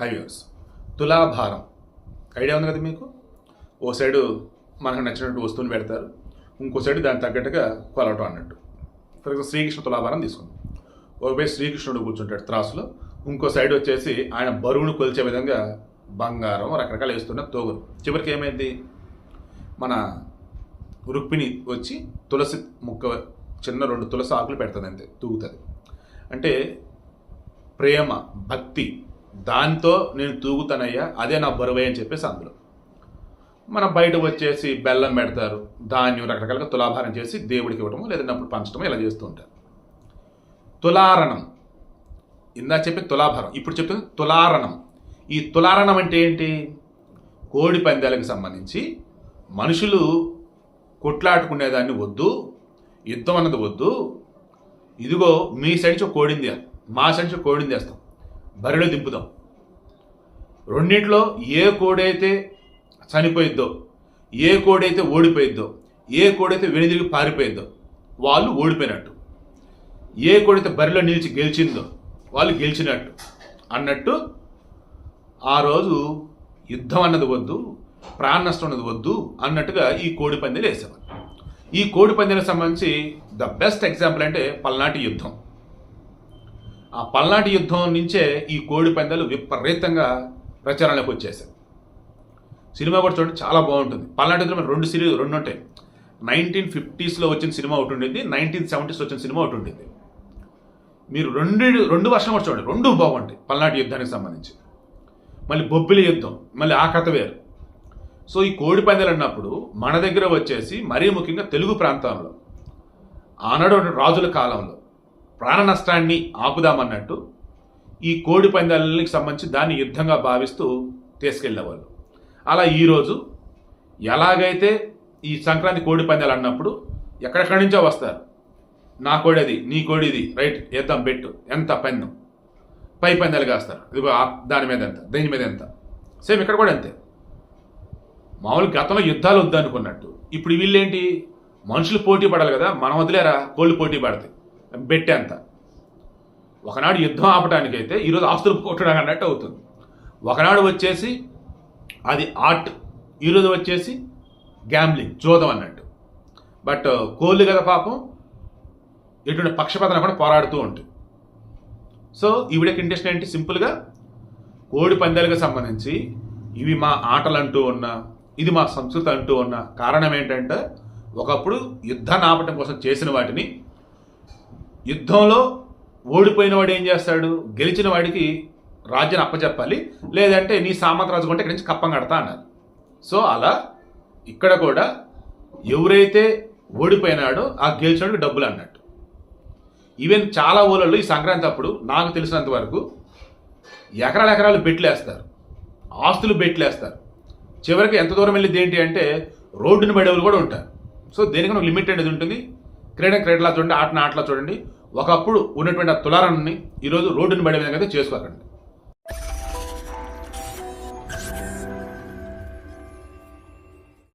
Highways తులాభారం. Idea ఉంది కదా మీకు? ఓ సైడు మనకు నచ్చినట్టు వస్తువుని పెడతారు. ఇంకో సైడు దానికి తగ్గట్టుగా కొలవటం అన్నట్టు. ఫర్ ఎగ్జాంపుల్ శ్రీకృష్ణ తులాభారం తీసుకుందాం. ఒకవైపు శ్రీకృష్ణుడు కూర్చుంటాడు త్రాసులో. ఇంకో సైడ్ వచ్చేసి ఆయన బరువును కొలిచే విధంగా బంగారం రకరకాలు వేస్తున్న తోగురు చివరికి ఏమైంది? మన రుక్మిణి వచ్చి తులసి ముక్క చిన్న రెండు తులసి ఆకులు పెడుతుంది అంతే తూగుతుంది. అంటే ప్రేమ భక్తి దాంతో నేను తూగుతానయ్యా అదే నా బరువే అని చెప్పేసి అందులో. మన బయట వచ్చేసి బెల్లం పెడతారు ధాన్యం రకరకాలుగా తులాభారం చేసి దేవుడికి ఇవ్వటము లేదంటే అప్పుడు పంచడము ఇలా చేస్తూ ఉంటారు. తులారణం. ఇందా చెప్పి తులాభారం ఇప్పుడు చెప్తుంది తులారణం. ఈ తులారణం అంటే ఏంటి? కోడి పందాలకు సంబంధించి మనుషులు కొట్లాడుకునేదాన్ని వద్దు యుద్ధం అన్నది వద్దు. ఇదిగో మీ సైడ్ నుంచి ఒక కోడింది మా సైడ్ నుంచి కోడింది వేస్తాం. బరిలో దింపుదాం. రెండింటిలో ఏ కోడైతే చనిపోయిద్దో ఏ కోడైతే ఓడిపోయిద్దో ఏ కోడైతే వెనుదిరిగి పారిపోయిద్దో వాళ్ళు ఓడిపోయినట్టు. ఏ కోడైతే బరిలో నిలిచి గెలిచిందో వాళ్ళు గెలిచినట్టు. అన్నట్టు ఆ రోజు యుద్ధం అన్నది వద్దు ప్రాణ నష్టం అన్నది వద్దు అన్నట్టుగా ఈ కోడి పందెలు వేసేవారు ఈ కోడి పందెలకు సంబంధించి ద బెస్ట్ ఎగ్జాంపుల్ అంటే పల్నాటి యుద్ధం. ఆ పల్నాటి యుద్ధం నుంచే ఈ కోడి పందెలు విపరీతంగా ప్రచారంలోకి వచ్చేసాయి. సినిమా కూడా చూడండి చాలా బాగుంటుంది. పల్నాటి యుద్ధంలో రెండు సిరీస్ రెండు ఉంటాయి. నైన్టీన్ ఫిఫ్టీస్లో వచ్చిన సినిమా ఒకటి ఉండింది నైన్టీన్ సెవెంటీస్లో వచ్చిన సినిమా ఒకటి ఉండింది. మీరు రెండు రెండు వర్షం కూడా చూడండి రెండు బాగుంటాయి పల్నాటి యుద్ధానికి సంబంధించి. మళ్ళీ బొబ్బిలి యుద్ధం మళ్ళీ ఆ కథ వేరు. సో ఈ కోడి పందాలు అన్నప్పుడు మన దగ్గర వచ్చేసి మరీ ముఖ్యంగా తెలుగు ప్రాంతంలో ఆనాడు రాజుల కాలంలో ప్రాణ నష్టాన్ని ఆపుదామన్నట్టు ఈ కోడి పందాలకి సంబంధించి దాన్ని యుద్ధంగా భావిస్తూ తీసుకెళ్ళేవాళ్ళు అలా ఈరోజు ఎలాగైతే ఈ సంక్రాంతి కోడి పందాలు అన్నప్పుడు ఎక్కడెక్కడి నుంచో వస్తారు. నా కోడి అది నీ కోడి ఇది రైట్ వేద్దాం బెట్టు ఎంత పెన్ను. పై పందాలు కాస్తారు. ఇదిగో దాని మీద ఎంత దీని మీద ఎంత. సేమ్ ఇక్కడ కూడా అంతే. మామూలు గతంలో యుద్ధాలు వద్దనుకున్నట్టు. ఇప్పుడు వీళ్ళేంటి? మనుషులు పోటీ పడాలి కదా మనం వదిలేరా? కోళ్ళు పోటీ పడతాయి. బెట్టే ఎంత ఒకనాడు యుద్ధం ఆపడానికైతే ఈరోజు ఆస్తులు కొట్టడానికి అన్నట్టు అవుతుంది. ఒకనాడు వచ్చేసి అది ఆర్ట్ ఈరోజు వచ్చేసి గ్యాంబ్లింగ్ జోదం అన్నట్టు. బట్ uh, కోళ్ళు కదా పాపం ఎటువంటి పక్షపాతం కూడా పోరాడుతూ ఉంటుంది. సో ఈవిడ కండిషన్ ఏంటి? సింపుల్గా కోడి పందాలకు సంబంధించి ఇవి మా ఆటలు అంటూ ఉన్నా ఇది మా సంస్కృతి అంటూ ఉన్న కారణం ఏంటంటే ఒకప్పుడు యుద్ధాన్ని ఆపటం కోసం చేసిన వాటిని యుద్ధంలో ఓడిపోయిన వాడు ఏం చేస్తాడు? గెలిచిన వాడికి రాజ్యాన్ని అప్పచెప్పాలి. లేదంటే నీ సామంత రాజు కొంటే ఇక్కడి నుంచి కప్పం కడతా అన్నారు సో అలా ఇక్కడ కూడా ఎవరైతే ఓడిపోయినాడో ఆ గెలిచినడికి డబ్బులు అన్నట్టు. ఈవెన్ చాలా ఊళ్ళల్లో ఈ సంక్రాంతి అప్పుడు నాకు తెలిసినంత వరకు ఎకరాల ఎకరాలు బెట్లు వేస్తారు ఆస్తులు బెట్లు వేస్తారు చివరికి ఎంత దూరం వెళ్ళింది ఏంటి అంటే రోడ్డుని పడేవాళ్ళు కూడా ఉంటారు. సో దేనికి ఒక లిమిట్ అనేది ఉంటుంది. క్రీడ క్రీడలా చూడండి ఆటన ఆటలా చూడండి. ఒకప్పుడు ఉన్నటువంటి ఆ తులారాన్ని ఈరోజు రోడ్డుని పడే విధంగా అయితే చేసుకోకండి